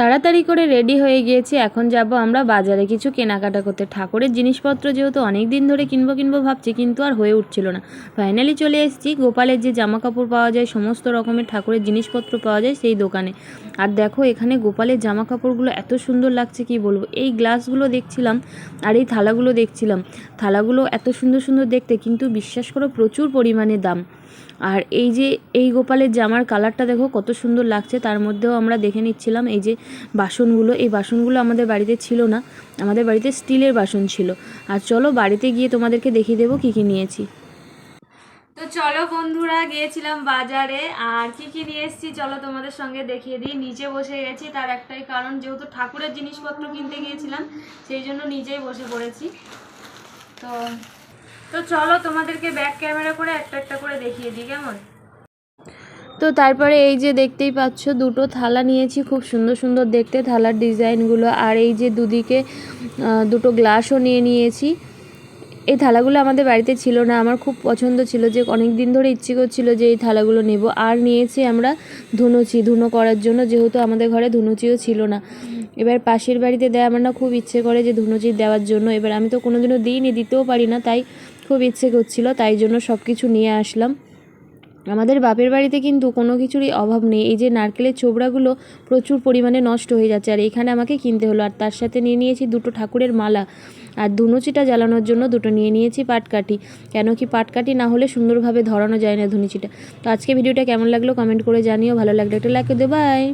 তাড়াতাড়ি করে রেডি হয়ে গিয়েছি, এখন যাব আমরা বাজারে। কিছু কেনাকাটা করতে। ঠাকুরের জিনিসপত্র যেহেতু অনেক দিন ধরে কিনবো কিনবো ভাবছি, কিন্তু আর হয়ে উঠছিল না। ফাইনালি চলে এসেছি, গোপালের যে জামা কাপড় পাওয়া যায়, সমস্ত রকমের ঠাকুরের জিনিসপত্র পাওয়া যায় সেই দোকানে। আর দেখো, এখানে গোপালের জামা কাপড়গুলো এত সুন্দর লাগছে, কি বলব? এই গ্লাসগুলো দেখছিলাম আর এই থালাগুলো দেখছিলাম। থালাগুলো এত সুন্দর সুন্দর দেখতে, কিন্তু বিশ্বাস করো প্রচুর পরিমাণে দাম। আর এই যে এই গোপালের জামার কালারটা দেখো, কত সুন্দর লাগছে। তার মধ্যেও আমরা দেখে নিচ্ছিলাম এই যে বাসনগুলো। এই বাসনগুলো আমাদের বাড়িতে ছিল না, আমাদের বাড়িতে স্টিলের বাসন ছিল। আর চলো বাড়িতে গিয়ে তোমাদেরকে দেখিয়ে দেবো কী কী নিয়েছি। তো চলো বন্ধুরা, গিয়েছিলাম বাজারে। আর কি কি নিয়ে এসেছি চলো তোমাদের সঙ্গে দেখিয়ে দিই। নিচে বসে গেছি, তার একটাই কারণ যেহেতু ঠাকুরের জিনিসপত্র কিনতে গিয়েছিলাম, সেই জন্য নিজেই বসে পড়েছি। তো তো চলো তোমাদেরকে ব্যাক ক্যামেরা করে একটা একটা করে দেখিয়ে দিই, কেমন? তো তারপরে এই যে দেখতেই পাচ্ছ, দুটো থালা নিয়েছি, খুব সুন্দর সুন্দর দেখতে থালার ডিজাইনগুলো। আর এই যে দুদিকে দুটো গ্লাসও নিয়ে নিয়েছি। এই থালাগুলো আমাদের বাড়িতে ছিল না। আমার খুব পছন্দ ছিল যে অনেক দিন ধরে ইচ্ছে করছিল যে এই থালাগুলো নেব। আর নিয়েছি আমরা ধুনুচি। ধুনো করার জন্য যেহেতু আমাদের ঘরে ধুনুচিও ছিল না। এবার পাশের বাড়িতে দেয় আমার না খুব ইচ্ছে করে যে ধুনুচি দেওয়ার জন্য। এবার আমি তো কোনোদিনও দিইনি, দিতেও পারি না, তাই খুব ইচ্ছে করছিল, তাই জন্য সব কিছু নিয়ে আসলাম। আমাদের বাপের বাড়িতে কিন্তু কোনো কিছুরই অভাব নেই। এই যে নারকেলের ছোবড়াগুলো প্রচুর পরিমাণে নষ্ট হয়ে যাচ্ছে আর এখানে আমাকে কিনতে হলো আর তার সাথে নিয়ে নিয়েছি দুটো ঠাকুরের মালা আর ধুনুচিটা জ্বালানোর জন্য দুটো নিয়ে নিয়েছি পাটকাঠি। কেন কি পাটকাঠি না হলে সুন্দরভাবে ধরানো যায় না ধুনুচিটা। তো আজকে ভিডিওটা কেমন লাগল কমেন্ট করে জানিও। ভালো লাগল একটা লাইক দেবো বাই